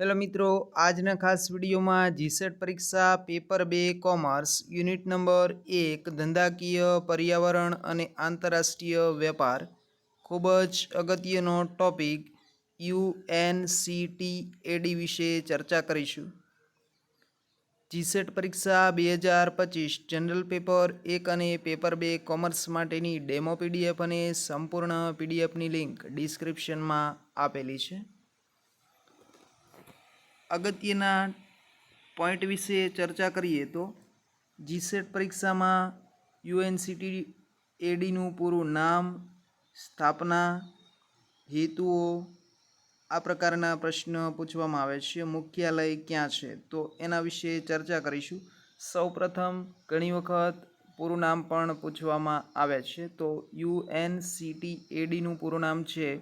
Hello મિત્રો, આજના ખાસ વિડીયોમાં જીસેટ પરીક્ષા પેપર બે, કોમર્સ, યુનિટ નંબર એક, ધંધાકીય, પર્યાવરણ અને આંતરરાષ્ટ્રીય વેપાર. ખૂબ જ અગત્યનો ટોપિક યુએનસીટી એડી વિશે ચર્ચા કરીશું. જીસેટ પરીક્ષા બે હજાર પચીસ, જનરલ પેપર એક અને પેપર બે, કોમર્સ માટેની ડેમો પીડીએફ અને સંપૂર્ણ પીડીએફની લિંક ડિસ્ક્રિપ્શનમાં આપેલી છે. અગત્યના પોઈન્ટ વિશે ચર્ચા કરીએ તો જીસેટ પરીક્ષામાં યુએનસીટી એડીનું પૂરું નામ, સ્થાપના, હેતુઓ, આ પ્રકારના પ્રશ્ન પૂછવામાં આવે છે. મુખ્યાલય ક્યાં છે? તો એના વિશે ચર્ચા કરીશું. સૌપ્રથમ ઘણી વખત પૂરું નામ પણ પૂછવામાં આવે છે. તો યુએનસીટી એડીનું પૂરું નામ છે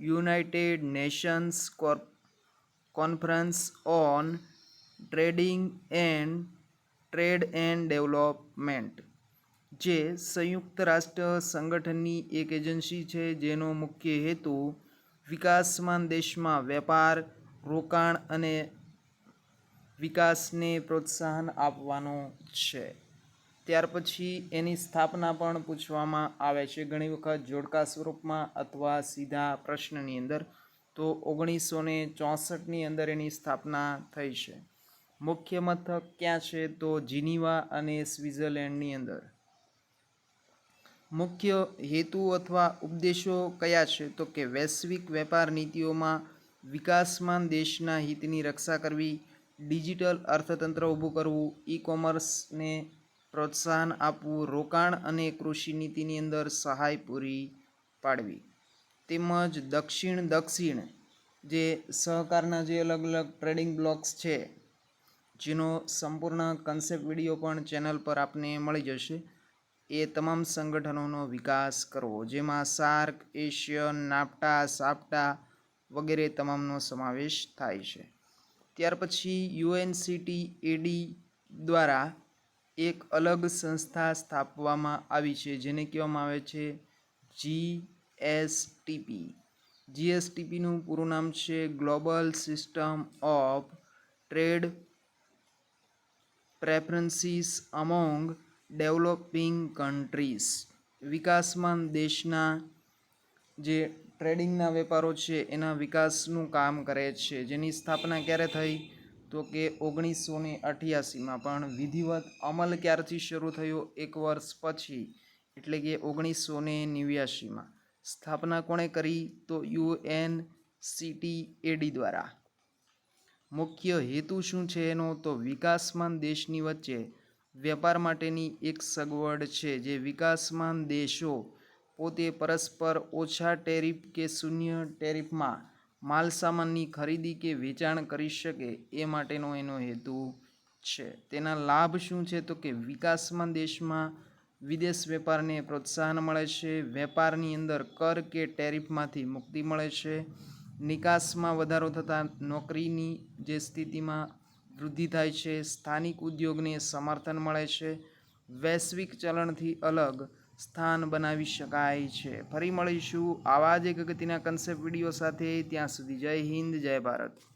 united nations corp conference on trading and trade and development જે સંયુક્ત રાષ્ટ્ર સંગઠનની એક એજન્સી છે, જેનો મુખ્ય હેતુ વિકાસમાન દેશમાં વેપાર, રોકાણ અને વિકાસને પ્રોત્સાહન આપવાનો છે. ત્યાર પછી એની સ્થાપના પણ પૂછવામાં આવે છે. ઘણી વખત જોડકા સ્વરૂપમાં અથવા સીધા પ્રશ્નની અંદર તો ઓગણીસો ને ચોસઠની અંદર એની સ્થાપના થઈ છે. મુખ્ય મથક ક્યાં છે? તો જીનીવા અને સ્વિટ્ઝરલેન્ડની અંદર. મુખ્ય હેતુ અથવા ઉપદેશો કયા છે? તો કે વૈશ્વિક વેપાર નીતિઓમાં વિકાસમાન દેશના હિતની રક્ષા કરવી, ડિજિટલ અર્થતંત્ર ઊભું કરવું ઈ કોમર્સને પ્રોત્સાહન આપવું, રોકાણ અને કૃષિ નીતિની અંદર સહાય પૂરી પાડવી. તેમજ દક્ષિણ દક્ષિણ જે સહકારના જે અલગ અલગ ટ્રેડિંગ બ્લોક્સ છે, જેનો સંપૂર્ણ કન્સેપ્ટ વીડિયો પણ ચેનલ પર આપને મળી જશે. એ તમામ સંગઠનોનો વિકાસ કરવો, જેમાં સાર્ક એશિયન નાપટા સાપ્ટા વગેરે તમામનો સમાવેશ થાય છે. ત્યાર પછી યુએનસીટી એડી દ્વારા એક અલગ સંસ્થા સ્થાપવામાં આવી છે, જેને કહેવામાં આવે છે જી એસટીપી જીએસટીપીનું પૂરું નામ છે global system of trade preferences among developing countries વિકાસમાન દેશના જે ટ્રેડિંગના વેપારો છે, એના વિકાસનું કામ કરે છે. જેની સ્થાપના ક્યારે થઈ? તો કે ઓગણીસો ને અઠ્યાસીમાં. પણ વિધિવત અમલ ક્યારથી શરૂ થયો? એક વર્ષ પછી. એટલે કે ઓગણીસો ને નેવ્યાસીમાં. સ્થાપના કોણે કરી? તો યુએન સીટી એડી દ્વારા. મુખ્ય હેતુ શું છે એનો? તો વિકાસમાન દેશની વચ્ચે વેપાર માટેની એક સગવડ છે જે વિકાસમાન દેશો પોતે પરસ્પર ઓછા ટેરિફ કે શૂન્ય ટેરિફમાં માલસામાનની ખરીદી કે વેચાણ કરી શકે એ માટેનો એનો હેતુ છે. તેના લાભ શું છે? તો કે વિકાસમાન દેશમાં વિદેશ વેપારને પ્રોત્સાહન મળે છે, વેપારની અંદર કર કે ટેરિફમાંથી મુક્તિ મળે છે, નિકાસમાં વધારો થતાં નોકરીની જે સ્થિતિમાં વૃદ્ધિ થાય છે, સ્થાનિક ઉદ્યોગને સમર્થન મળે છે, વૈશ્વિક ચલણથી અલગ સ્થાન બનાવી શકાય છે. ફરી મળીશું આવા જ એક અગત્યના કન્સેપ્ટ વીડિયો સાથે. ત્યાં સુધી જય હિન્દ, જય ભારત.